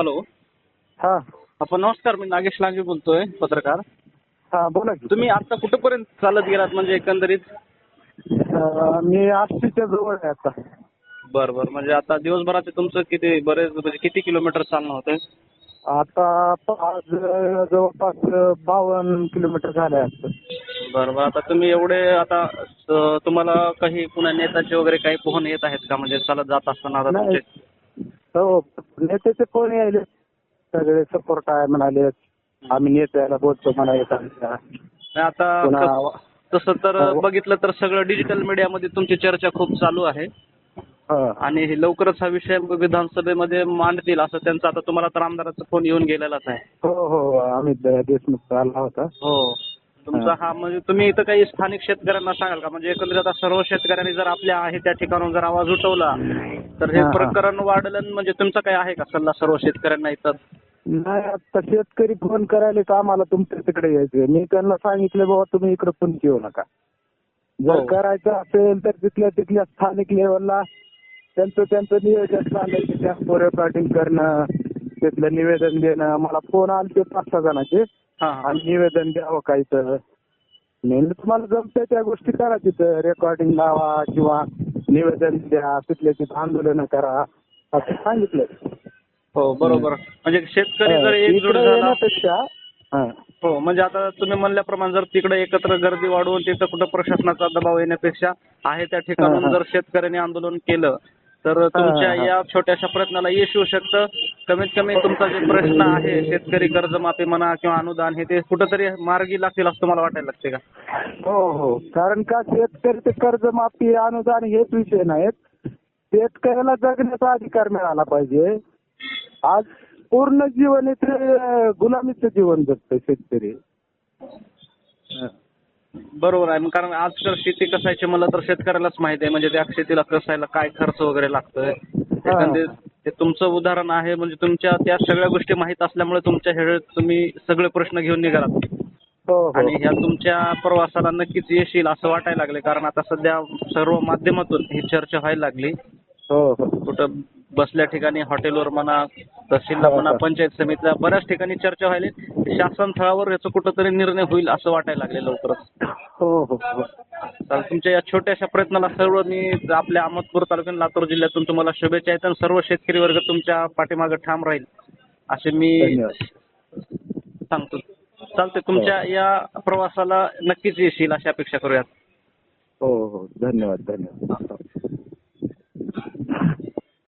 Hello. हा. आपण नमस्कार मी नागेश लांजे बोलतोय पत्रकार. हा बोला की. तुम्ही आता कुठपर्यंत चालत गेलात म्हणजे एकंदरीत? अं, मी आष्टीच्या जवळ आहे आता. बरं बरं. म्हणजे आता दिवसभराचे तुमचं किती बरेच म्हणजे किती किलोमीटर चालणं होतंय? आता जवळपास बावन्न किलोमीटर झाले असतं बरं बरं. आता तुम्ही एवढे आता तुम्हाला काही पुन्हा नेत्याचे वगैरे काही पोहून येत आहेत का? म्हणजे चालत जात असताना आता नाही. तुमचे हो नेत्याचे कोण यायले? सगळे सपोर्ट आहे म्हणाले. आम्ही नेत्याला बोलतो म्हणा येतात नाही, आता तस- तर हो. बघितलं तर सगळं डिजिटल मीडियामध्ये तुमची चर्चा खूप चालू आहे. हा. आणि हे लवकरच हा विषय विधानसभेमध्ये मांडतील असं त्यांचा आता तुम्हाला तर आमदाराचा फोन येऊन गेलेलाच आहे. हो हो. अमित देशमुख आला होता. हो. तुमचा हा. म्हणजे तुम्ही इथं काही स्थानिक शेतकऱ्यांना सांगाल का? म्हणजे एकंदरीत आता सर्व शेतकऱ्यांनी जर आपल्या आहे त्या ठिकाणाहून जर आवाज उठवला तर हे. प्रकरण वाढलं आणि म्हणजे तुमचा काय आहे का सल्ला सर्व शेतकऱ्यांना इथं? नाही आता शेतकरी फोन करायला तर आम्हाला तुमच्या तिकडे यायचं मी त्यांना सांगितलं बाबा तुम्ही इकडे फोन येऊ नका. जर हो. करायचं असेल तर तिथल्या तिथल्या स्थानिक लेवलला त्यांचं त्यांचं नियोजन चाललंय की त्या रेकॉर्डिंग करणं तिथलं निवेदन देणं. मला फोन आले ते पाच सहा जणांचे. आणि निवेदन द्यावं काही तर. म्हणलं तुम्हाला जमतंय त्या गोष्टी करा तिथं. रेकॉर्डिंग लावा किंवा निवेदन द्या. तिथल्या तिथं आंदोलन करा. असं सांगितलं हो बरोबर. म्हणजे शेतकरी जर एकजूट इकडे झाला येण्यापेक्षा हा. हो म्हणजे आता तुम्ही म्हणल्याप्रमाणे जर तिकडे एकत्र गर्दी वाढवून तिथं कुठं प्रशासनाचा दबाव येण्यापेक्षा आहे त्या ठिकाणून हा. जर शेतकऱ्यांनी आंदोलन केलं तर तुमच्या. या छोट्याशा प्रयत्नाला यश येऊ शकतं. कमीत कमी तुमचा जे प्रश्न आहे शेतकरी कर्जमाफी म्हणा किंवा अनुदान हे ते कुठंतरी मार्गी लागतील असं तुम्हाला वाटायला लागते का? हो हो. कारण का शेतकऱ्याचे कर्जमाफी अनुदान हेच विषय नाहीत. शेतकऱ्याला जगण्याचा अधिकार मिळाला पाहिजे. आज पूर्ण जीवन इथे गुलामीचं जीवन जगतोय शेतकरी. बरोबर आहे. मग कारण आजकाल शेती कसायची मला तर शेतकऱ्यालाच माहिती आहे. म्हणजे त्या शेतीला कसायला काय खर्च वगैरे लागतोय. ते तुमचं उदाहरण आहे. म्हणजे तुमच्या त्या सगळ्या गोष्टी माहीत असल्यामुळे तुमच्या हे तुम्ही सगळे प्रश्न घेऊन निघालात. हो हो. आणि ह्या तुमच्या प्रवासाला नक्कीच यश येईल असं वाटायला लागले कारण आता सध्या सर्व माध्यमातून ही चर्चा व्हायला लागली. हो हो. कुठं बसल्या ठिकाणी हॉटेलवर म्हणा तहसीलला म्हणा पंचायत समितीला बऱ्याच ठिकाणी चर्चा व्हायली शासन थळावर याचा कुठंतरी निर्णय होईल असं वाटायला लागले लवकरच. हो हो हो. तर तुमच्या या छोट्याशा प्रयत्नाला सर्व मी आपल्या अहमदपूर तालुक्यात लातूर जिल्ह्यातून तुम्हाला शुभेच्छा आहेत आणि सर्व शेतकरी वर्ग तुमच्या पाठीमागे ठाम राहील असे मी सांगतो. चालतंय तुमच्या या प्रवासाला नक्कीच यश येईल अशी अपेक्षा करूयात. हो हो. धन्यवाद धन्यवाद.